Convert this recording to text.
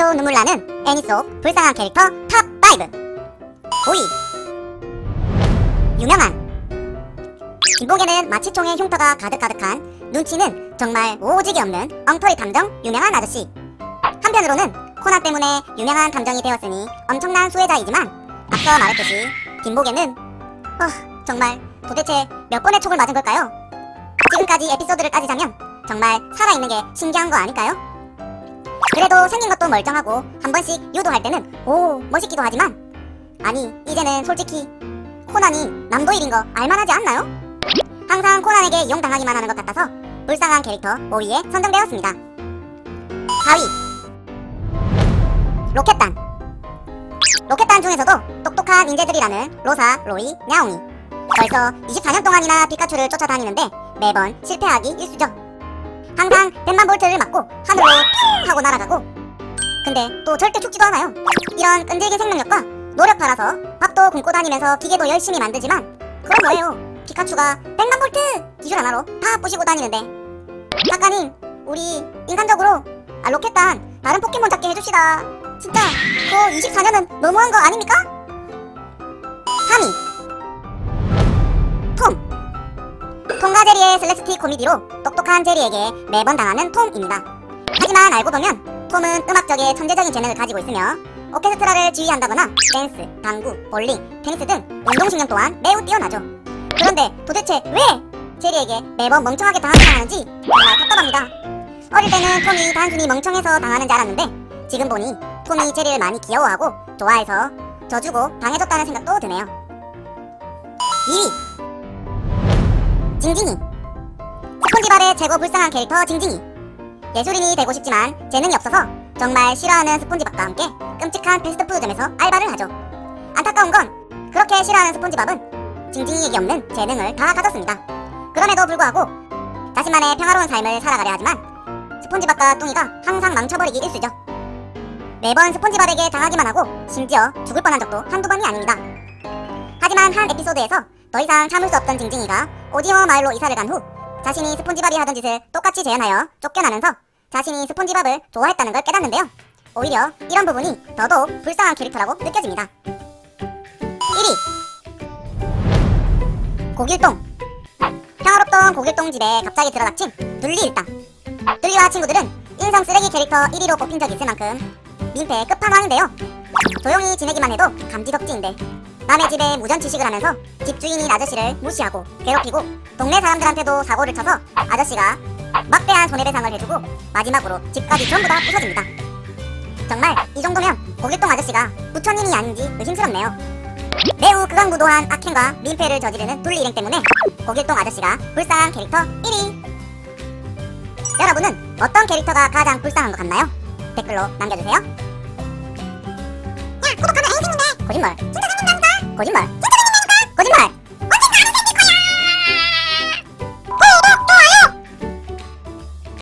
해도 눈물 나는 애니 속 불쌍한 캐릭터 탑 5. 5위. 유명한. 김복에는 마취총의 흉터가 가득가득한 눈치는 정말 오직이 없는 엉터리 탐정 유명한 아저씨. 한편으로는 코난 때문에 유명한 탐정이 되었으니 엄청난 수혜자이지만 앞서 말했듯이 김복에는 어, 정말 도대체 몇 번의 촉을 맞은 걸까요? 지금까지 에피소드를 따지자면 정말 살아있는 게 신기한 거 아닐까요? 그래도 생긴 것도 멀쩡하고 한 번씩 유도할 때는 오 멋있기도 하지만. 아니 이제는 솔직히 코난이 남도일인 거 알만하지 않나요? 항상 코난에게 이용당하기만 하는 것 같아서 불쌍한 캐릭터 5위에 선정되었습니다. 4위. 로켓단. 로켓단 중에서도 똑똑한 인재들이라는 로사, 로이, 냐옹이 벌써 24년 동안이나 피카츄를 쫓아다니는데 매번 실패하기 일수죠 항상 100만 볼트를 맞고 하늘로 핑 하고 날아가고. 근데 또 절대 죽지도 않아요. 이런 끈질긴 생명력과 노력 팔아서 밥도 굶고 다니면서 기계도 열심히 만들지만 그건 뭐예요? 피카츄가 100만 볼트 기술 하나로 다 부시고 다니는데. 작가님 우리 인간적으로 아 로켓단 다른 포켓몬 잡게 해줍시다. 진짜 그 24년은 너무한 거 아닙니까? 3위 제리의 슬랩스틱 코미디로 똑똑한 제리에게 매번 당하는 톰입니다. 하지만 알고 보면 톰은 음악적인 천재적인 재능을 가지고 있으며 오케스트라를 지휘한다거나 댄스, 당구, 볼링, 테니스 등 운동신경 또한 매우 뛰어나죠. 그런데 도대체 왜 제리에게 매번 멍청하게 당하게 하는지 정말 답답합니다. 어릴 때는 톰이 단순히 멍청해서 당하는 줄 알았는데 지금 보니 톰이 제리를 많이 귀여워하고 좋아해서 져주고 당해줬다는 생각도 드네요. 2위 징징이 스폰지밥의 최고 불쌍한 캐릭터 징징이. 예술인이 되고 싶지만 재능이 없어서 정말 싫어하는 스폰지밥과 함께 끔찍한 패스트푸드점에서 알바를 하죠. 안타까운 건 그렇게 싫어하는 스폰지밥은 징징이에게 없는 재능을 다 가졌습니다. 그럼에도 불구하고 자신만의 평화로운 삶을 살아가려 하지만 스폰지밥과 뚱이가 항상 망쳐버리기 일쑤죠. 매번 스폰지밥에게 당하기만 하고 심지어 죽을 뻔한 적도 한두 번이 아닙니다. 하지만 한 에피소드에서 더 이상 참을 수 없던 징징이가 오징어 마을로 이사를 간 후 자신이 스폰지밥이 하던 짓을 똑같이 재현하여 쫓겨나면서 자신이 스폰지밥을 좋아했다는 걸 깨닫는데요. 오히려 이런 부분이 더더욱 불쌍한 캐릭터라고 느껴집니다. 1위 고길동 평화롭던 고길동 집에 갑자기 들어닥친 둘리 일당 둘리와 친구들은 인성 쓰레기 캐릭터 1위로 뽑힌 적이 있을 만큼 민폐 끝판왕인데요. 조용히 지내기만 해도 감지덕지인데 남의 집에 무전 취식을 하면서 집주인인 아저씨를 무시하고 괴롭히고 동네 사람들한테도 사고를 쳐서 아저씨가 막대한 손해배상을 해주고 마지막으로 집까지 전부 다 부서집니다. 정말 이 정도면 고길동 아저씨가 부처님이 아닌지 의심스럽네요. 매우 극악무도한 악행과 민폐를 저지르는 둘리 일행 때문에 고길동 아저씨가 불쌍한 캐릭터 1위. 여러분은 어떤 캐릭터가 가장 불쌍한 것 같나요? 댓글로 남겨주세요. 야, 구독하면 애 생긴대. 거짓말. 진짜 생긴다니까. 거짓말. 진짜